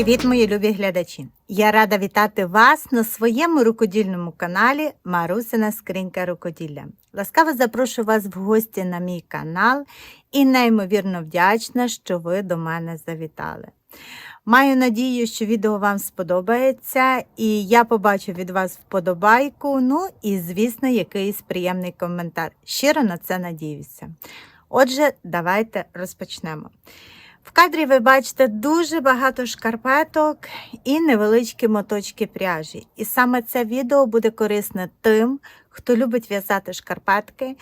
Привіт, мої любі глядачі! Я рада вітати вас на своєму рукодільному каналі Марусина Скринька Рукоділля. Ласкаво запрошую вас в гості на мій канал і неймовірно вдячна, що ви до мене завітали. Маю надію, що відео вам сподобається, і я побачу від вас вподобайку, ну і, звісно, якийсь приємний коментар. Щиро на це надіюся. Отже, давайте розпочнемо. В кадрі ви бачите дуже багато шкарпеток і невеличкі моточки пряжі. І саме це відео буде корисне тим, хто любить в'язати шкарпетки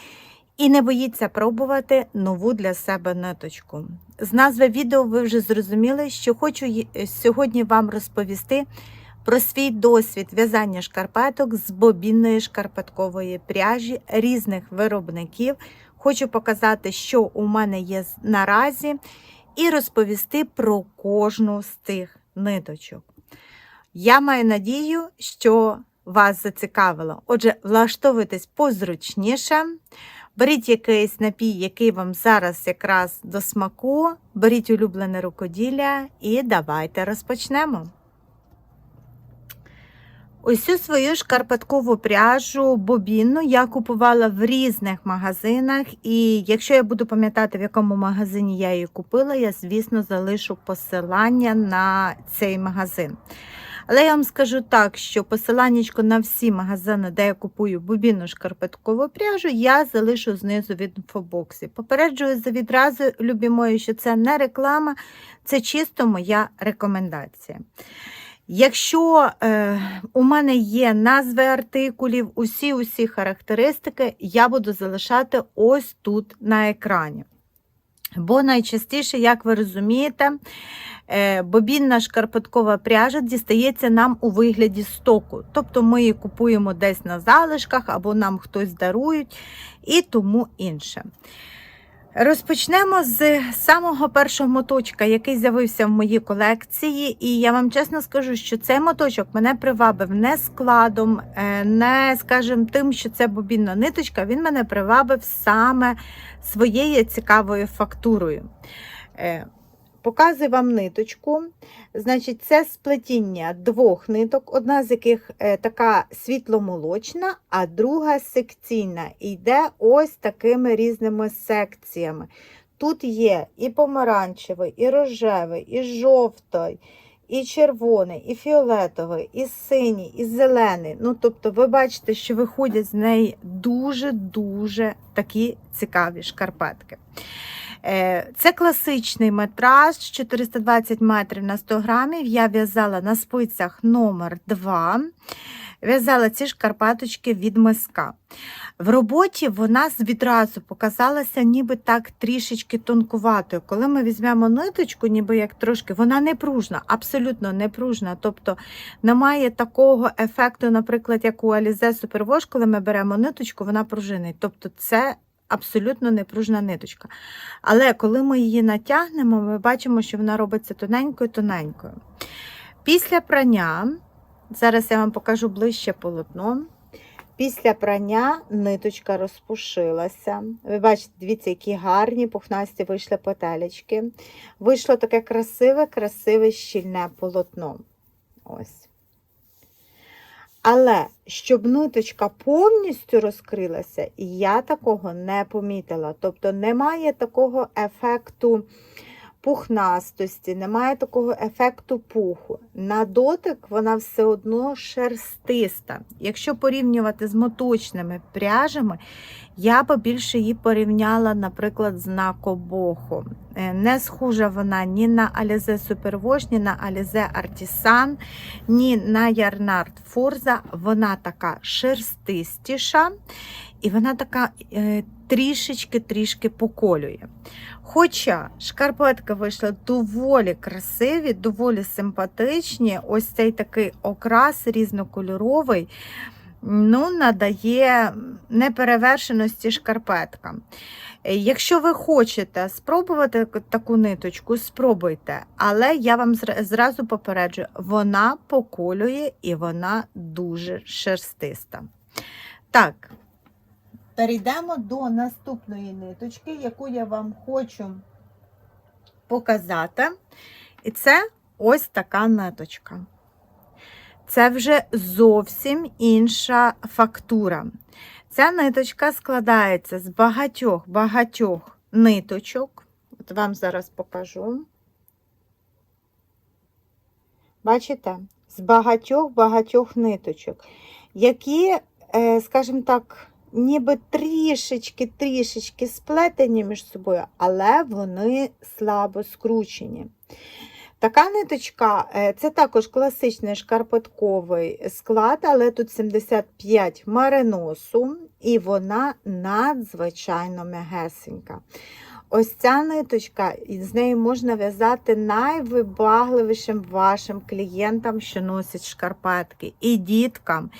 і не боїться пробувати нову для себе ниточку. З назви відео ви вже зрозуміли, що хочу сьогодні вам розповісти про свій досвід в'язання шкарпеток з бобінної шкарпеткової пряжі різних виробників. Хочу показати, що у мене є наразі, і розповісти про кожну з тих ниточок. Я маю надію, що вас зацікавило. Отже, влаштовуйтесь позручніше. Беріть якийсь напій, який вам зараз якраз до смаку, беріть улюблене рукоділля і давайте розпочнемо. Усю свою шкарпеткову пряжу бобінну я купувала в різних магазинах, і якщо я буду пам'ятати, в якому магазині я її купила, я, звісно, залишу посилання на цей магазин. Але я вам скажу так, що посиланнячко на всі магазини, де я купую бобінну шкарпеткову пряжу, я залишу знизу в інфобоксі. Попереджую за відразу, любі мої, що це не реклама, це чисто моя рекомендація. Якщо е, у мене є назви артикулів, усі усі характеристики, я буду залишати ось тут на екрані. Бо найчастіше, як ви розумієте, е, бобінна шкарпеткова пряжа дістається нам у вигляді стоку. Тобто ми її купуємо десь на залишках або нам хтось дарують і тому інше. Розпочнемо з самого першого моточка, який з'явився в моїй колекції. І я вам чесно скажу, що цей моточок мене привабив не складом, е, не, скажімо, тим, що це бобінна ниточка, він мене привабив саме своєю цікавою фактурою. Показую вам ниточку. Значить, це сплетіння двох ниток, одна з яких е, така світломолочна, а друга секційна. І йде ось такими різними секціями. Тут є і помаранчевий, і рожевий, і жовтий, і червоний, і фіолетовий, і синій, і зелений. Ну, тобто, ви бачите, що виходять з неї дуже-дуже такі цікаві шкарпетки. Е, Це класичний метраж 420 метрів на 100 грамів. Я в'язала на спицях номер 2 В'язала ці шкарпеточки від миска. В роботі вона відразу показалася ніби так трішечки тонкуватою. Коли ми візьмемо ниточку, ніби як трошки, вона не пружна, абсолютно не пружна. Тобто немає такого ефекту, наприклад, як у Alize Superwash, коли ми беремо ниточку, вона пружинить. Тобто це абсолютно непружна ниточка. Але коли ми її натягнемо, ми бачимо, що вона робиться тоненькою-тоненькою. Після прання, зараз я вам покажу ближче полотно. Після прання ниточка розпушилася. Ви бачите, дивіться, які гарні пухнасті вийшли петелечки. Вийшло таке красиве, красиве щільне полотно. Ось. Але щоб ниточка повністю розкрилася, я такого не помітила. Тобто немає такого ефекту пухнастості, немає такого ефекту пуху. На дотик вона все одно шерстиста. Якщо порівнювати з моточними пряжами, я би більше її порівняла, наприклад, з Накобохо. Е, Не схожа вона ні на Alize Superwash, ні на Alize Artisan, ні на Ярнард Forza. Вона така шерстистіша і вона така е, трішечки-трішки поколює. Хоча шкарпетки вийшли доволі красиві, доволі симпатичні, ось цей такий окрас різнокольоровий. Ну, надає неперевершеності шкарпеткам. Якщо ви хочете спробувати таку ниточку, спробуйте. Але я вам зразу попереджу, вона поколює і вона дуже шерстиста. Так, перейдемо до наступної ниточки, яку я вам хочу показати. І це ось така ниточка. Це вже зовсім інша фактура. Ця ниточка складається з багатьох-багатьох ниточок. От вам зараз покажу. Бачите? З багатьох-багатьох ниточок, які, е, скажімо так, ніби трішечки-трішечки сплетені між собою, але вони слабо скручені. Така ниточка е, це також класичний шкарпетковий склад, але тут 75 мариносу, і вона надзвичайно м'ягесенька. Ось ця ниточка, з нею можна в'язати найвибагливішим вашим клієнтам, що носять шкарпетки, і діткам,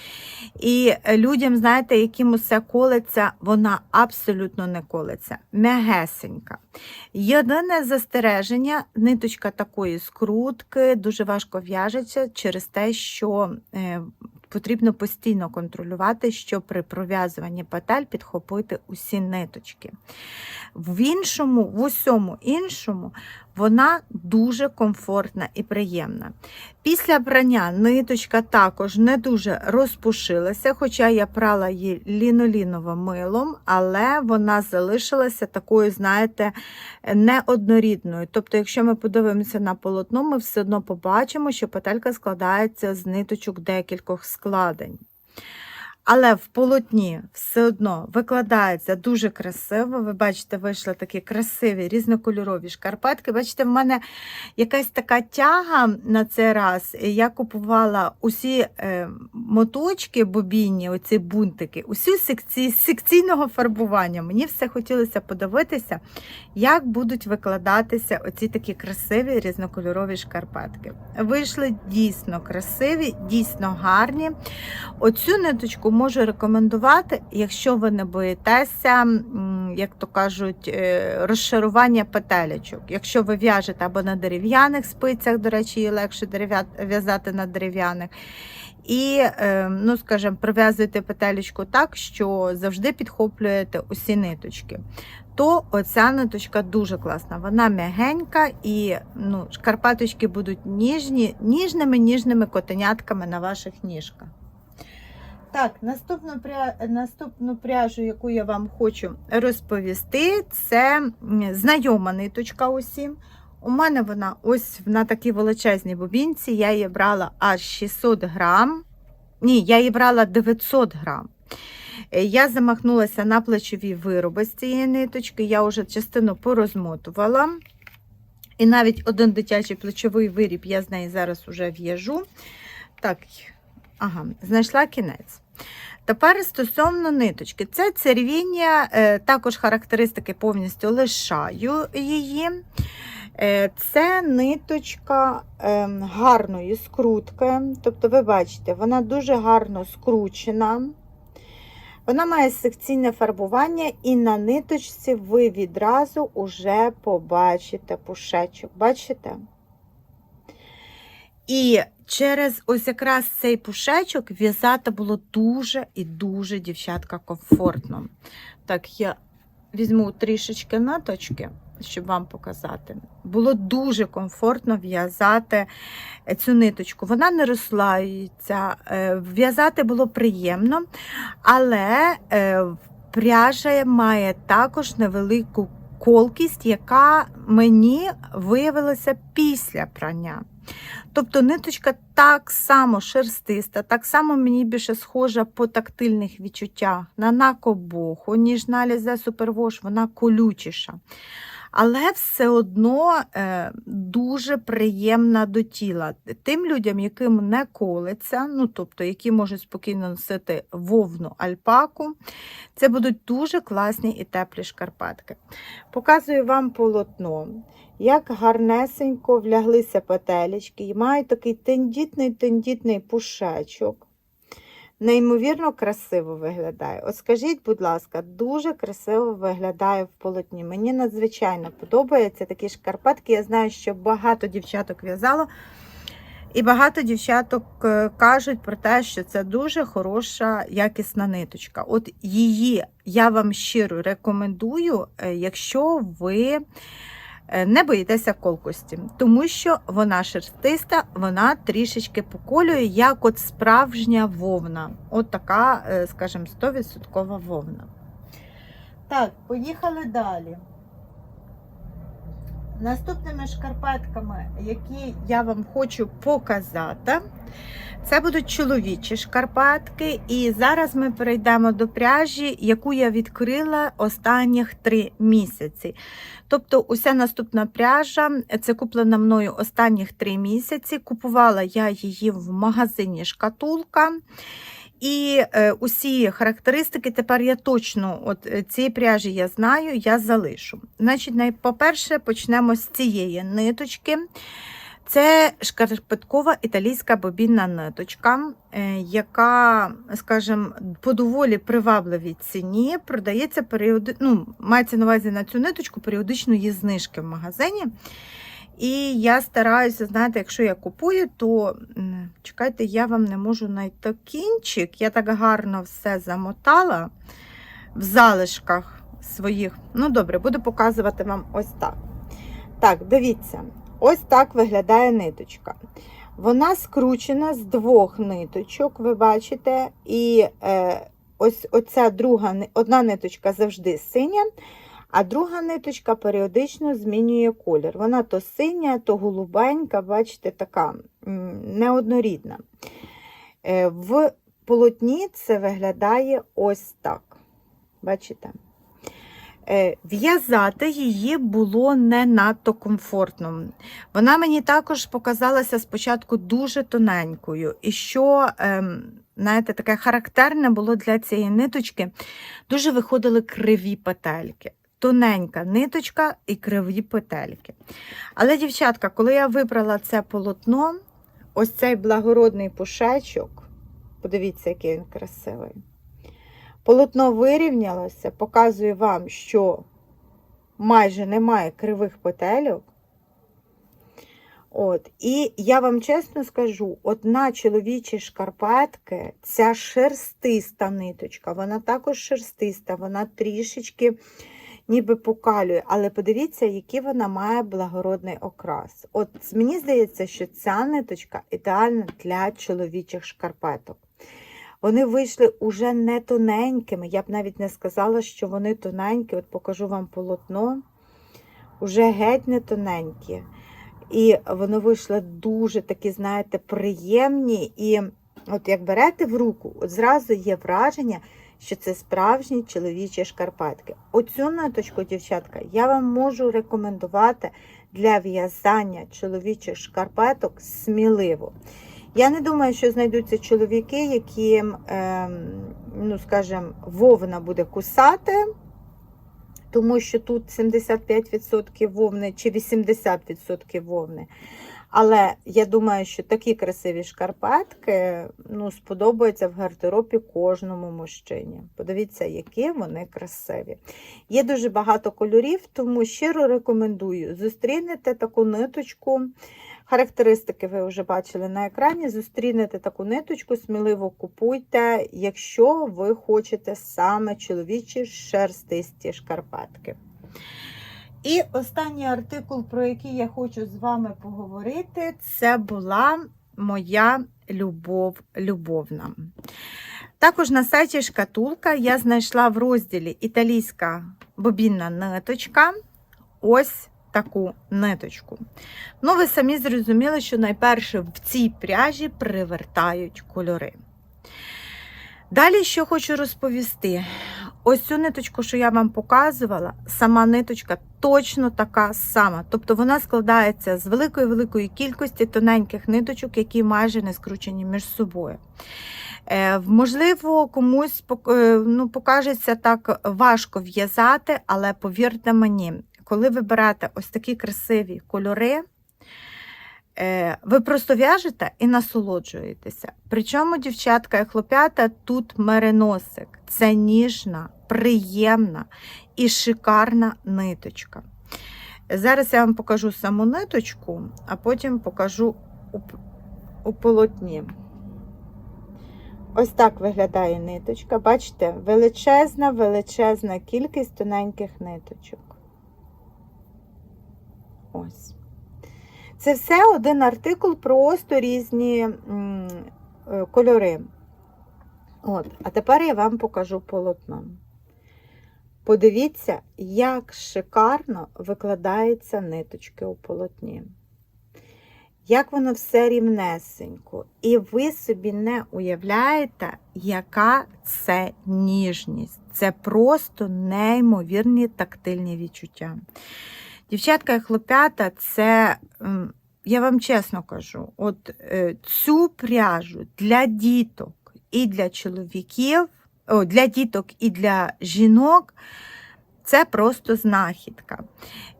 і людям, знаєте, яким усе колеться, вона абсолютно не колеться. М'ягесенька. Єдине застереження, ниточка такої скрутки дуже важко в'яжеться через те, що е, потрібно постійно контролювати, щоб при пров'язуванні петель підхопити усі ниточки. В іншому, в усьому іншому, вона дуже комфортна і приємна. Після прання ниточка також не дуже розпушилася, хоча я прала її ліноліновим милом, але вона залишилася такою, знаєте, неоднорідною. Тобто, якщо ми подивимося на полотно, ми все одно побачимо, що петелька складається з ниточок декількох складень. Але в полотні все одно викладається дуже красиво. Ви бачите, вийшли такі красиві різнокольорові шкарпетки. Бачите, в мене якась така тяга на цей раз. Я купувала усі е, моточки бобінні, оці бунтики, усі секції секційного фарбування. Мені все хотілося подивитися, як будуть викладатися оці такі красиві різнокольорові шкарпетки. Вийшли дійсно красиві, дійсно гарні. Оцю ниточку можу рекомендувати, якщо ви не боїтеся, як то кажуть, е, розшарування петелечок. Якщо ви в'яжете або на дерев'яних спицях, до речі, її легше в'язати на дерев'яних. І, е, ну, скажімо, пров'язуєте петелечку так, що завжди підхоплюєте усі ниточки. То оця ниточка дуже класна. Вона м'ягенька і ну, шкарпаточки будуть ніжні, ніжними ніжними котенятками на ваших ніжках. Так, наступну наступну пряжу, яку я вам хочу розповісти, це знайома ниточка усім. У мене вона ось на такій величезній бобінці. Я її брала аж 600 грам. Ні, я її брала 900 грам. Е, я замахнулася на плечові вироби з цієї ниточки, я вже частину порозмотувала. І навіть один дитячий плечовий виріб я з неї зараз вже в'яжу. Так, Ага, знайшла кінець. Тепер стосовно ниточки, це цервіння, е, також характеристики повністю лишаю її. Е, це ниточка ем, гарної скрутки. Тобто, ви бачите, вона дуже гарно скручена. Вона має секційне фарбування, і на ниточці ви відразу вже побачите пушечок. Бачите? І через ось якраз цей пушечок в'язати було дуже і дуже, дівчатка, комфортно. Так, я візьму трішечки наточки, щоб вам показати. Було дуже комфортно в'язати цю ниточку. Вона не розслаюється, е, в'язати було приємно, але е, пряжа має також невелику колкість, яка мені виявилася після прання. Тобто ниточка так само шерстиста, так само мені більше схожа по тактильних відчуттях на накобоху, ніж на Лізе Супервош, вона колючіша. Але все одно е, дуже приємна до тіла. Тим людям, яким не колиться, ну тобто, які можуть спокійно носити вовну альпаку, це будуть дуже класні і теплі шкарпетки. Показую вам полотно як гарнесенько вляглися петелечки і мають такий тендітний-тендітний пушечок. Неймовірно красиво виглядає. От скажіть, будь ласка, дуже красиво виглядає в полотні. Мені надзвичайно подобаються такі шкарпетки. Я знаю, що багато дівчаток в'язало. І багато дівчаток е, кажуть про те, що це дуже хороша, якісна ниточка. От її я вам щиро рекомендую, е, якщо ви не боїтеся колкості, тому що вона шерстиста, вона трішечки поколює, як от справжня вовна. От така, е, скажімо, 100% вовна. Так, поїхали далі. Наступними шкарпетками, які я вам хочу показати, це будуть чоловічі шкарпетки. І зараз ми перейдемо до пряжі, яку я відкрила останніх три місяці. Тобто, уся наступна пряжа це куплена мною останніх три місяці. Купувала я її в магазині шкатулка. І е, усі характеристики тепер я точно от е, цієї пряжі я знаю, я залишу. Значить, по-перше, почнемо з цієї ниточки. Це шкарпеткова італійська бобінна ниточка, е, яка, скажімо, по доволі привабливій ціні продається періоди... ну, мається на увазі на цю ниточку періодично є знижки в магазині. І я стараюся, знаєте, якщо я купую, то чекайте, я вам не можу знайти кінчик. Я так гарно все замотала в залишках своїх. Ну, добре, буду показувати вам ось так. Так, дивіться, ось так виглядає ниточка. Вона скручена з двох ниточок, ви бачите, і е, ось оця друга одна ниточка завжди синя, а друга ниточка періодично змінює колір. Вона то синя, то голубенька, бачите, така неоднорідна. Е, В полотні це виглядає ось так. Бачите? Е, В'язати її було не надто комфортно. Вона мені також показалася спочатку дуже тоненькою. І що, ем, знаєте, таке характерне було для цієї ниточки, дуже виходили криві петельки. Тоненька ниточка і криві петельки. Але, дівчатка, коли я вибрала це полотно, ось цей благородний пушечок, подивіться, який він красивий. Полотно вирівнялося, показую вам, що майже немає кривих петельок. От. І я вам чесно скажу, от на чоловічі шкарпетки ця шерстиста ниточка, вона також шерстиста, вона трішечки ніби покалює. Але подивіться, який вона має благородний окрас. От мені здається, що ця ниточка ідеальна для чоловічих шкарпеток. Вони вийшли уже не тоненькими. Я б навіть не сказала, що вони тоненькі. От покажу вам полотно. Уже геть не тоненькі. І вони вийшли дуже такі, знаєте, приємні. І от як берете в руку, от зразу є враження, що це справжні чоловічі шкарпетки. Оцю ниточку, дівчатка, я вам можу рекомендувати для в'язання чоловічих шкарпеток сміливо. Я не думаю, що знайдуться чоловіки, яким, ем, ну, скажімо, вовна буде кусати, тому що тут 75% вовни чи 80% вовни. Але я думаю, що такі красиві шкарпетки ну, сподобаються в гардеробі кожному мужчині. Подивіться, які вони красиві. Є дуже багато кольорів, тому щиро рекомендую. Зустрінете таку ниточку. Характеристики ви вже бачили на екрані. Зустрінете таку ниточку, сміливо купуйте, якщо ви хочете саме чоловічі шерстисті шкарпетки. І останній артикул, про який я хочу з вами поговорити, це була моя любов любовна. Також на сайті шкатулка я знайшла в розділі італійська бобінна ниточка. Ось таку ниточку. Ну, ви самі зрозуміли, що найперше в цій пряжі привертають кольори. Далі, що хочу розповісти, ось цю ниточку, що я вам показувала, сама ниточка точно така сама. Тобто вона складається з великої-великої кількості тоненьких ниточок, які майже не скручені між собою. Е, Можливо, комусь е, ну, покажеться так важко в'язати, але повірте мені, коли ви берете ось такі красиві кольори, е, ви просто в'яжете і насолоджуєтеся. Причому, дівчатка і хлоп'ята, тут мериносик. Це ніжна, приємна і шикарна ниточка. Зараз я вам покажу саму ниточку, а потім покажу у, у полотні. Ось так виглядає ниточка. Бачите, величезна, величезна кількість тоненьких ниточок. Ось. Це все один артикул, просто різні е, кольори. От, а тепер я вам покажу полотно. Подивіться, як шикарно викладаються ниточки у полотні. Як воно все рівнесенько. І ви собі не уявляєте, яка це ніжність. Це просто неймовірні тактильні відчуття. Дівчатка і хлопята, це, я вам чесно кажу, от е, цю пряжу для діток і для чоловіків, о, для діток і для жінок. Це просто знахідка.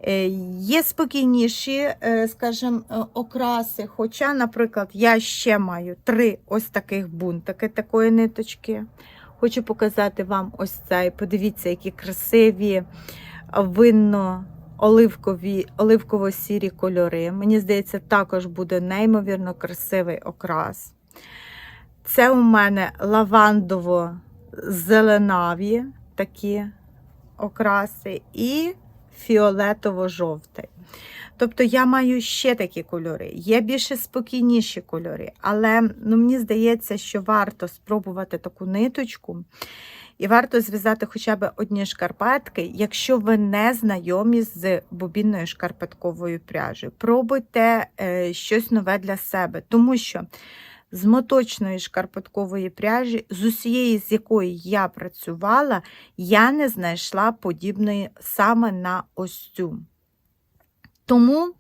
Е, Є спокійніші, е, скажімо, окраси. Хоча, наприклад, я ще маю три ось таких бунтики такої ниточки. Хочу показати вам ось цей. Подивіться, які красиві винно оливкові, оливково-сірі кольори. Мені здається, також буде неймовірно красивий окрас. Це у мене лавандово-зеленаві такі окраси і фіолетово-жовтий. Тобто я маю ще такі кольори, є більше спокійніші кольори, але ну, мені здається, що варто спробувати таку ниточку. І варто зв'язати хоча б одні шкарпетки, якщо ви не знайомі з бобінною шкарпетковою пряжею. Пробуйте е, щось нове для себе, тому що з моточної шкарпеткової пряжі, з усієї, з якої я працювала, я не знайшла подібної саме на ось цю. Тому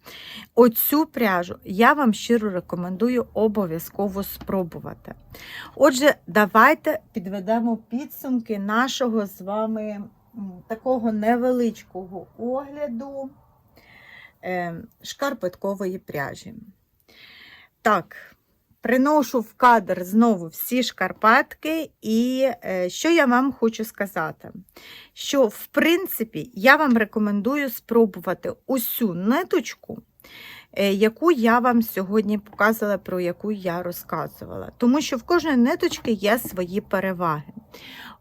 оцю пряжу я вам щиро рекомендую обов'язково спробувати. Отже, давайте підведемо підсумки нашого з вами такого невеличкого огляду е, шкарпеткової пряжі. Так, приношу в кадр знову всі шкарпетки, і е, що я вам хочу сказати? Що, в принципі, я вам рекомендую спробувати усю ниточку, яку я вам сьогодні показувала, про яку я розказувала. Тому що в кожної ниточки є свої переваги.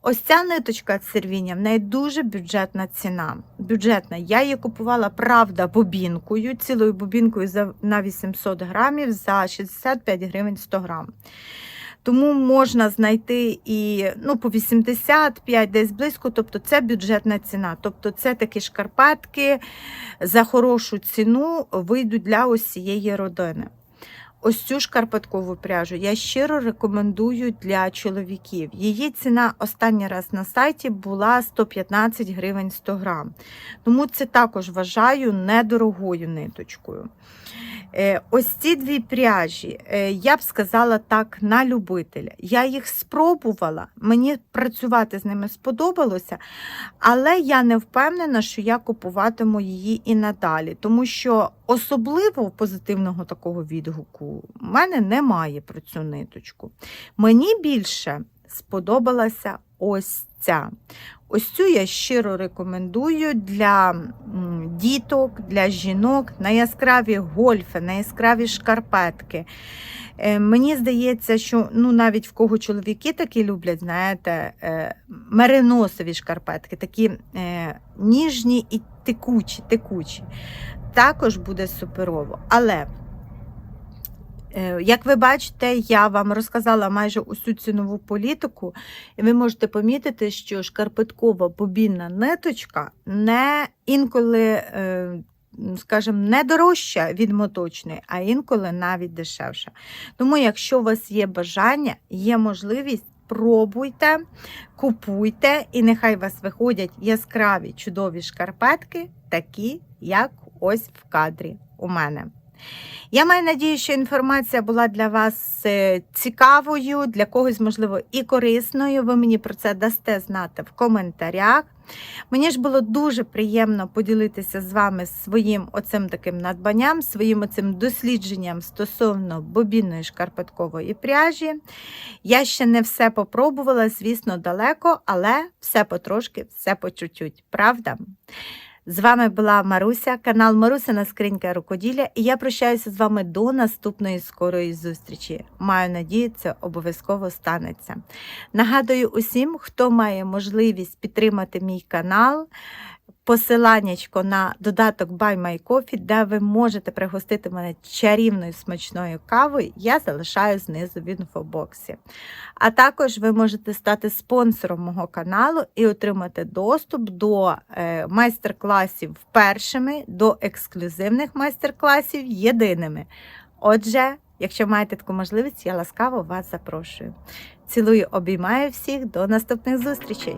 Ось ця ниточка цервіння, в неї дуже бюджетна ціна. Бюджетна. Я її купувала, правда, бобінкою, цілою бобінкою на 800 грамів за 65 гривень 100 грам. Тому можна знайти і ну, по 85, десь близько, тобто це бюджетна ціна. Тобто це такі шкарпетки за хорошу ціну вийдуть для усієї родини. Ось цю шкарпеткову пряжу я щиро рекомендую для чоловіків. Її ціна останній раз на сайті була 115 гривень 100 грам. Тому це також вважаю недорогою ниточкою. Е, Ось ці дві пряжі, е, я б сказала так, на любителя. Я їх спробувала, мені працювати з ними сподобалося, але я не впевнена, що я купуватиму її і надалі, тому що особливо позитивного такого відгуку в мене немає про цю ниточку. Мені більше сподобалася ось ця. Ось цю я щиро рекомендую для діток, для жінок на яскраві гольфи, на яскраві шкарпетки. Е, Мені здається, що ну, навіть в кого чоловіки такі люблять, знаєте, е, мериносові шкарпетки, такі е, ніжні і текучі, текучі. Також буде суперово. Але Як ви бачите, я вам розказала майже усю цінову політику, і ви можете помітити, що шкарпеткова бобінна ниточка не інколи, е, скажімо, не дорожча від моточної, а інколи навіть дешевша. Тому, якщо у вас є бажання, є можливість. Пробуйте, купуйте, і нехай у вас виходять яскраві чудові шкарпетки, такі, як ось в кадрі у мене. Я маю надію, що інформація була для вас е, цікавою, для когось, можливо, і корисною. Ви мені про це дасте знати в коментарях. Мені ж було дуже приємно поділитися з вами своїм оцим таким надбанням, своїм оцим дослідженням стосовно бобінної шкарпеткової пряжі. Я ще не все попробувала, звісно, далеко, але все потрошки, все по чуть-чуть, правда? З вами була Маруся, канал Марусина Скринька Рукоділля, і я прощаюся з вами до наступної скорої зустрічі. Маю надію, це обов'язково станеться. Нагадую усім, хто має можливість підтримати мій канал, посиланнячко на додаток Buy My Coffee, де ви можете пригостити мене чарівною смачною кавою, я залишаю знизу в інфобоксі. А також ви можете стати спонсором мого каналу і отримати доступ до е, майстер-класів першими, до ексклюзивних майстер-класів єдиними. Отже, якщо маєте таку можливість, я ласкаво вас запрошую. Цілую, обіймаю всіх, до наступних зустрічей!